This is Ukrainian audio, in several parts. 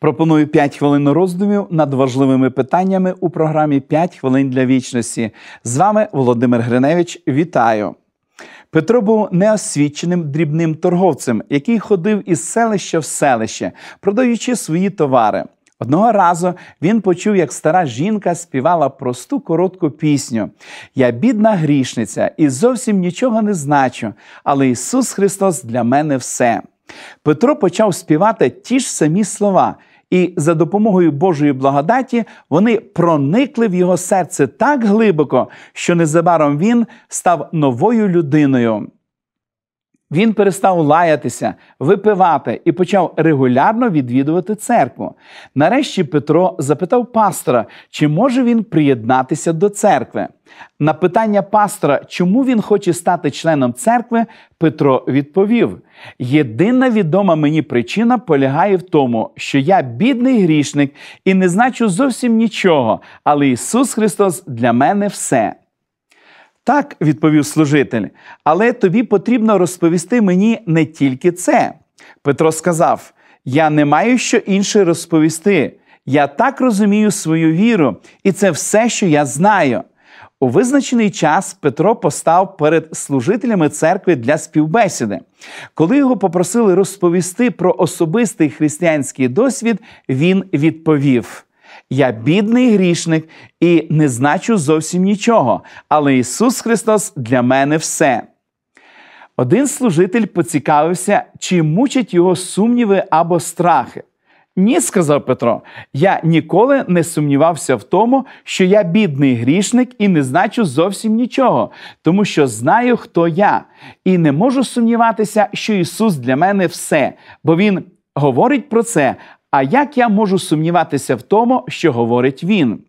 Пропоную 5 хвилин роздумів над важливими питаннями у програмі «5 хвилин для вічності. З вами Володимир Гриневич. Вітаю! Петро був неосвіченим дрібним торговцем, який ходив із селища в селище, продаючи свої товари. Одного разу він почув, як стара жінка співала просту коротку пісню: Я бідна грішниця і зовсім нічого не значу, але Ісус Христос для мене все. Петро почав співати ті ж самі слова, і за допомогою Божої благодаті вони проникли в його серце так глибоко, що незабаром він став новою людиною. Він перестав лаятися, випивати і почав регулярно відвідувати церкву. Нарешті Петро запитав пастора, чи може він приєднатися до церкви. На питання пастора, чому він хоче стати членом церкви, Петро відповів: єдина відома мені причина полягає в тому, що я бідний грішник і не значу зовсім нічого, але Ісус Христос для мене все. Так, відповів служитель, але тобі потрібно розповісти мені не тільки це. Петро сказав: Я не маю що інше розповісти. Я так розумію свою віру, і це все, що я знаю. У визначений час Петро постав перед служителями церкви для співбесіди. Коли його попросили розповісти про особистий християнський досвід, він відповів. Я бідний грішник і не значу зовсім нічого, але Ісус Христос для мене все. Один служитель поцікавився, чи мучать його сумніви або страхи. Ні, сказав Петро, я ніколи не сумнівався в тому, що я бідний грішник і не значу зовсім нічого, тому що знаю, хто я, і не можу сумніватися, що Ісус для мене все, бо Він говорить про це, а як я можу сумніватися в тому, що говорить він?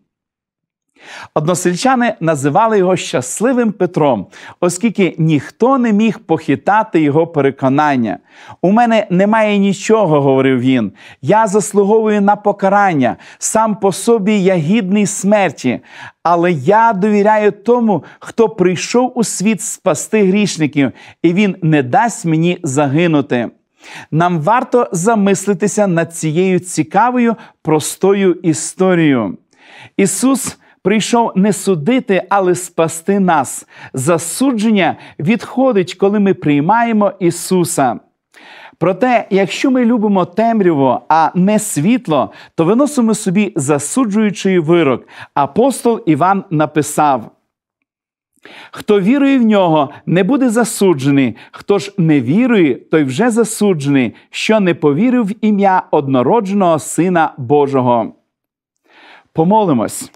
Односельчани називали його щасливим Петром, оскільки ніхто не міг похитати його переконання. У мене немає нічого, говорив він. Я заслуговую на покарання, сам по собі я гідний смерті, але я довіряю тому, хто прийшов у світ спасти грішників, і він не дасть мені загинути. Нам варто замислитися над цією цікавою простою історією. Ісус прийшов не судити, але спасти нас. Засудження відходить, коли ми приймаємо Ісуса. Проте, якщо ми любимо темряво, а не світло, то виносимо собі засуджуючий вирок. Апостол Іван написав. Хто вірує в нього, не буде засуджений, хто ж не вірує, той вже засуджений, що не повірив в ім'я однородженого Сина Божого. Помолимось.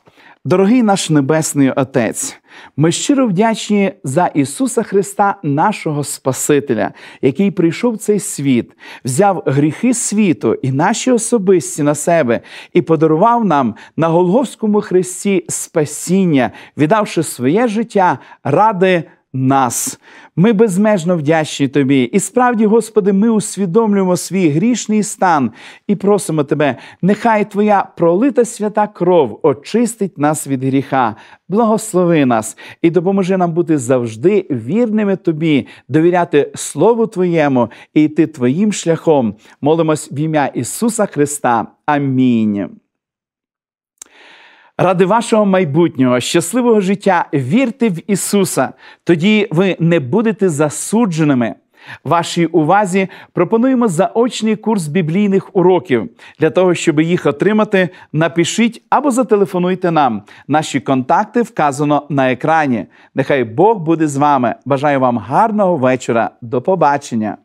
Дорогий наш Небесний Отець, ми щиро вдячні за Ісуса Христа, нашого Спасителя, який прийшов в цей світ, взяв гріхи світу і наші особисті на себе і подарував нам на Голговському Христі спасіння, віддавши своє життя ради нас. Ми безмежно вдячні Тобі. І справді, Господи, ми усвідомлюємо свій грішний стан і просимо Тебе, нехай Твоя пролита свята кров очистить нас від гріха, благослови нас і допоможи нам бути завжди вірними Тобі, довіряти Слову Твоєму і йти Твоїм шляхом. Молимось в ім'я Ісуса Христа. Амінь. Ради вашого майбутнього щасливого життя вірте в Ісуса, тоді ви не будете засудженими. Вашій увазі пропонуємо заочний курс біблійних уроків. Для того, щоб їх отримати, напишіть або зателефонуйте нам. Наші контакти вказано на екрані. Нехай Бог буде з вами. Бажаю вам гарного вечора. До побачення!